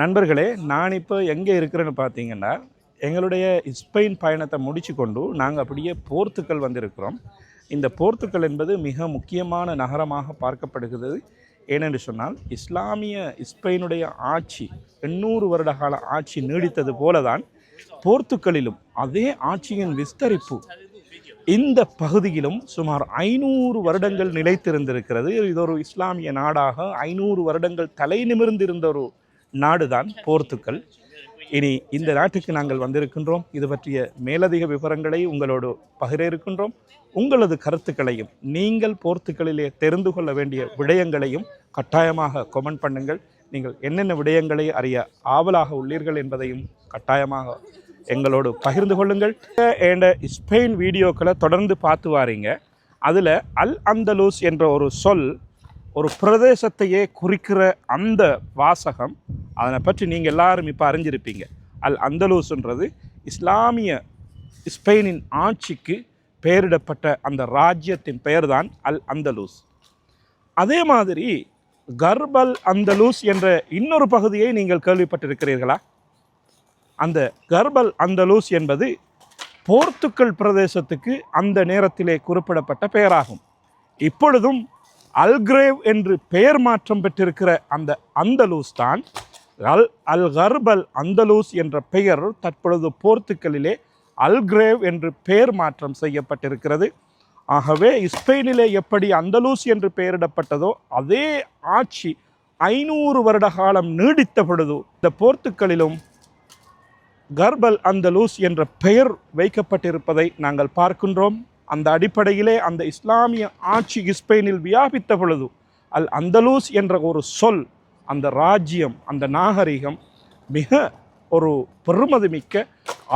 நண்பர்களே நான் இப்போ எங்கே இருக்கிறேன்னு பார்த்தீங்கன்னா எங்களுடைய ஸ்பெயின் பயணத்தை முடிச்சு கொண்டு நாங்கள் அப்படியே போர்த்துக்கல் வந்திருக்கிறோம். இந்த போர்த்துக்கல் என்பது மிக முக்கியமான நகரமாக பார்க்கப்படுகிறது. ஏனென்று சொன்னால் இஸ்லாமிய ஸ்பெயினுடைய ஆட்சி எண்ணூறு வருட கால ஆட்சி நீடித்தது போலதான் போர்த்துக்கலிலும் அதே ஆட்சியின் விஸ்தரிப்பு இந்த பகுதியிலும் சுமார் ஐநூறு வருடங்கள் நிலைத்திருந்திருக்கிறது. இது ஒரு இஸ்லாமிய நாடாக ஐநூறு வருடங்கள் தலை நிமிர்ந்திருந்த ஒரு நாடுதான் போர்த்துக்கல். இனி இந்த நாட்டுக்கு நாங்கள் வந்திருக்கின்றோம். இது பற்றிய மேலதிக விவரங்களை உங்களோடு பகிர இருக்கின்றோம். உங்களது கருத்துக்களையும் நீங்கள் போர்த்துக்களிலே தெரிந்து கொள்ள வேண்டிய விடயங்களையும் கட்டாயமாக கொமெண்ட் பண்ணுங்கள். நீங்கள் என்னென்ன விடயங்களை அறிய ஆவலாக உள்ளீர்கள் என்பதையும் கட்டாயமாக எங்களோடு பகிர்ந்து கொள்ளுங்கள். என்ற ஸ்பெயின் வீடியோக்களை தொடர்ந்து பார்த்து வாரீங்க. அதில் அல் அந்தலூஸ் என்ற ஒரு சொல் ஒரு பிரதேசத்தையே குறிக்கிற அந்த வாசகம் அதனை பற்றி நீங்கள் எல்லாரும் இப்போ அறிஞ்சிருப்பீங்க. அல் அந்தலூஸ்ன்றது இஸ்லாமிய ஸ்பெயினின் ஆட்சிக்கு பெயரிடப்பட்ட அந்த ராஜ்யத்தின் பெயர்தான் அல் அந்தலூஸ். அதே மாதிரி கர்பல் அந்தலூஸ் என்ற இன்னொரு பகுதியை நீங்கள் கேள்விப்பட்டிருக்கிறீர்களா? அந்த கர்பல் அந்தலூஸ் என்பது போர்த்துக்கல் பிரதேசத்துக்கு அந்த நேரத்திலே குறிப்பிடப்பட்ட பெயராகும். இப்பொழுதும் அல்கிரேவ் என்று பெயர் மாற்றம் பெற்றிருக்கிற அந்த அந்தலூஸ் தான் அல் அல் கர்பல் அந்தலூஸ் என்ற பெயர் தற்பொழுது போர்த்துக்கலிலே அல்கிரேவ் என்று பெயர் மாற்றம் செய்யப்பட்டிருக்கிறது. ஆகவே ஸ்பெயினிலே எப்படி அந்தலூஸ் என்று பெயரிடப்பட்டதோ அதே ஆட்சி ஐநூறு வருட காலம் நீடித்த பொழுது இந்த போர்த்துக்கலிலும் கர்பல் அந்தலூஸ் என்ற பெயர் வைக்கப்பட்டிருப்பதை நாங்கள் பார்க்கின்றோம். அந்த அடிப்படையிலே அந்த இஸ்லாமிய ஆட்சி ஸ்பெயினில் வியாபித்த பொழுது அல் அந்தலூஸ் என்ற ஒரு சொல் அந்த ராஜ்யம் அந்த நாகரிகம் மிக ஒரு பெருமதிமிக்க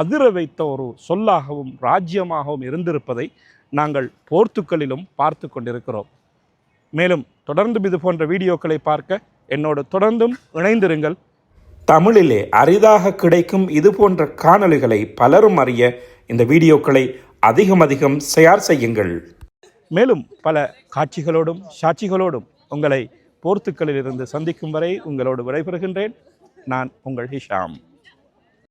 அதிர வைத்த ஒரு சொல்லாகவும் ராஜ்யமாகவும் இருந்திருப்பதை நாங்கள் போர்த்துக்கலிலும் பார்த்து கொண்டிருக்கிறோம். மேலும் தொடர்ந்தும் இது போன்ற வீடியோக்களை பார்க்க என்னோடு தொடர்ந்தும் இணைந்திருங்கள். தமிழிலே அரிதாக கிடைக்கும் இது போன்ற காணொலிகளை பலரும் அறிய இந்த வீடியோக்களை அதிகம் அதிகம் ஷேர் செய்யுங்கள். மேலும் பல காட்சிகளோடும் சாட்சிகளோடும் உங்களை போர்த்துக்கலில் இருந்து சந்திக்கும் வரை உங்களோடு விடைபெறுகின்றேன். நான் உங்கள் ஹிஷாம்.